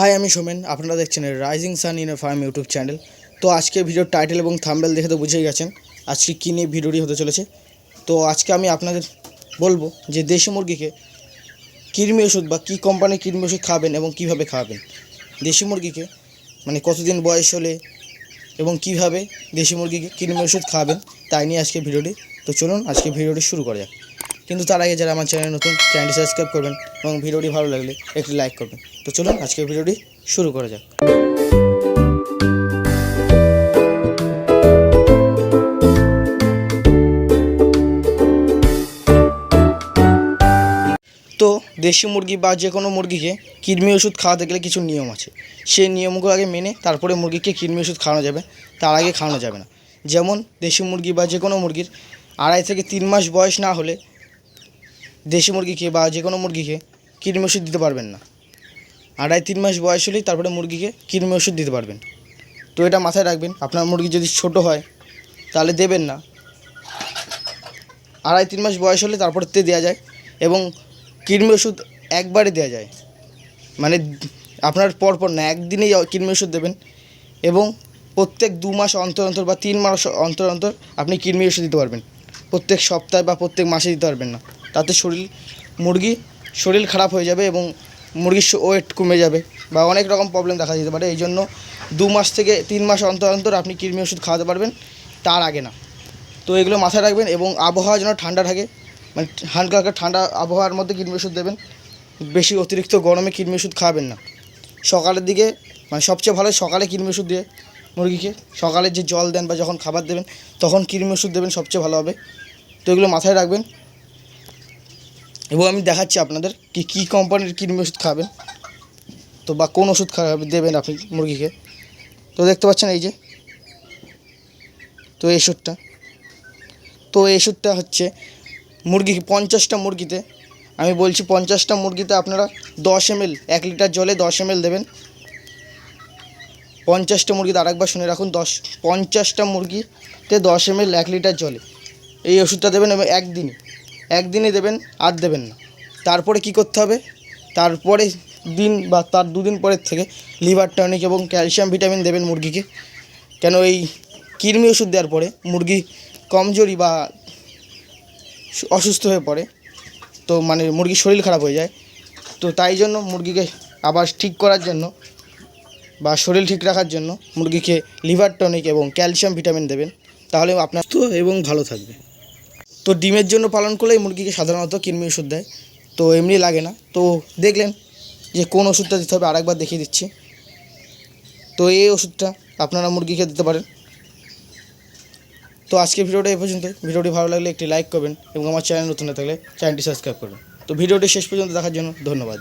High আমি সোমেন। আপনারা দেখছেন rising sun in a farm YouTube channel তো আজকে ভিডিওর টাইটেল এবং থাম্বেল দেখে তো বুঝেই গেছেন আজকে কী নিয়ে ভিডিওটি হতে চলেছে। তো আজকে আমি আপনাদের বলব যে দেশি মুরগিকে কৃমি ওষুধ বা কী কোম্পানির কৃমি ওষুধ খাবেন এবং কীভাবে খাওয়াবেন দেশি মুরগিকে মানে কতদিন বয়স হলে এবং কীভাবে দেশি মুরগিকে কৃমি ওষুধ খাওয়াবেন তাই নিয়ে আজকে ভিডিওটি তো চলুন আজকে ভিডিওটি শুরু করা যাক। কিন্তু তার আগে যারা আমার চ্যানেল নতুন, চ্যানেলটি সাবস্ক্রাইব করবেন এবং ভিডিওটি ভালো লাগলে একটি লাইক করবেন। তো চলুন আজকে ভিডিওটি শুরু করা যাক। তো দেশি মুরগি বা যে কোনো মুরগিকে কৃমি ওষুধ খাওয়াতে গেলে কিছু নিয়ম আছে। সেই নিয়মগুলো আগে মেনে তারপরে মুরগিকে কৃমি ওষুধ খাওয়ানো যাবে, তার আগে খাওয়ানো যাবে না। যেমন দেশি মুরগি বা যে কোনো মুরগির আড়াই থেকে তিন মাস বয়স না হলে দেশি মুরগিকে বা যে কোনো মুরগিকে কৃমি ওষুধ দিতে পারবেন না। আড়াই তিন মাস বয়স হলেই তারপরে মুরগিকে কৃমি ওষুধ দিতে পারবেন। তো এটা মাথায় রাখবেন, আপনার মুরগি যদি ছোট হয়, তাহলে দেবেন না। আড়াই তিন মাস বয়স হলে তারপরে তে দেওয়া যায় এবং কৃমি ওষুধ একবারে দেওয়া যায়। মানে আপনার পরপর না, একদিনেই কৃমি ওষুধ দেবেন এবং প্রত্যেক দু মাস অন্তর অন্তর বা তিন মাস অন্তর অন্তর আপনি কৃমি ওষুধ দিতে পারবেন। প্রত্যেক সপ্তাহে বা প্রত্যেক মাসে দিতে পারবেন না। তাতে শরীর, মুরগি শরীর খারাপ হয়ে যাবে এবং মুরগির ওয়েট কমে যাবে বা অনেক রকম প্রবলেম দেখা যেতে পারে। এই জন্য দু মাস থেকে তিন মাস অন্তর অন্তর আপনি কৃমি ওষুধ খাওয়াতে পারবেন, তার আগে না। তো এগুলো মাথায় রাখবেন এবং আবহাওয়া যেন ঠান্ডা থাকে মানে হালকা হালকা ঠান্ডা আবহাওয়ার মধ্যে কৃমি ওষুধ দেবেন। বেশি অতিরিক্ত গরমে কৃমি ওষুধ খাওয়াবেন না। সকালের দিকে মানে সবচেয়ে ভালো সকালে কৃমি ওষুধ দিয়ে মুরগিকে, সকালে যে জল দেন বা যখন খাবার দেবেন, তখন কৃমি ওষুধ দেবেন সবচেয়ে ভালো হবে। তো এগুলো মাথায় রাখবেন। এবং আমি দেখাচ্ছি আপনাদের কি, কী কোম্পানির কৃমি ওষুধ খাবেন তো বা কোন ওষুধ খাওয়াবে দেবেন আপনি মুরগিকে। তো দেখতে পাচ্ছেন এই যে, তো এই ওষুধটা। তো এই ওষুধটা হচ্ছে মুরগি, পঞ্চাশটা মুরগিতে, আমি বলছি পঞ্চাশটা মুরগিতে আপনারা দশ এমএল, এক লিটার জলে দশ এমএল দেবেন। পঞ্চাশটা মুরগিতে আরেকবার শুনে রাখুন, দশ, পঞ্চাশটা মুরগিতে দশ এমএল, এক লিটার জলে। এই ওষুধটা দেবেন এবং একদিনই একদিনই দেবেন, আর দেবেন না। তারপরে কি করতে হবে? তারপরে দিন বা তার দুদিন পরের থেকে লিভার টনিক এবং ক্যালসিয়াম, ভিটামিন দেবেন মুরগিকে। কেন এই কৃমি ওষুধ দেওয়ার পরে মুরগি কমজোরি বা অসুস্থ হয়ে পড়ে, তো মানে মুরগির শরীর খারাপ হয়ে যায়। তো তাই জন্য মুরগিকে আবার ঠিক করার জন্য বা শরীর ঠিক রাখার জন্য মুরগিকে লিভার টনিক এবং ক্যালসিয়াম, ভিটামিন দেবেন। তাহলে আপনার তো এবং ভালো থাকবে। তো ডিমের জন্য পালন করলে মুরগিকে সাধারণত কৃমি ওষুধ দেয়। তো এমনি লাগে না। তো দেখলেন যে কোন ওষুধটা দিতে হবে আরেকবার দেখিয়ে দিচ্ছি। তো এই ওষুধটা আপনারা মুরগিকে দিতে পারেন। তো আজকে ভিডিওটা এ পর্যন্ত ভিডিওটি ভালো লাগলে একটি লাইক করবেন এবং আমার চ্যানেল নতুন না থাকলে চ্যানেলটি সাবস্ক্রাইব করবেন। তো ভিডিওটি শেষ পর্যন্ত দেখার জন্য ধন্যবাদ।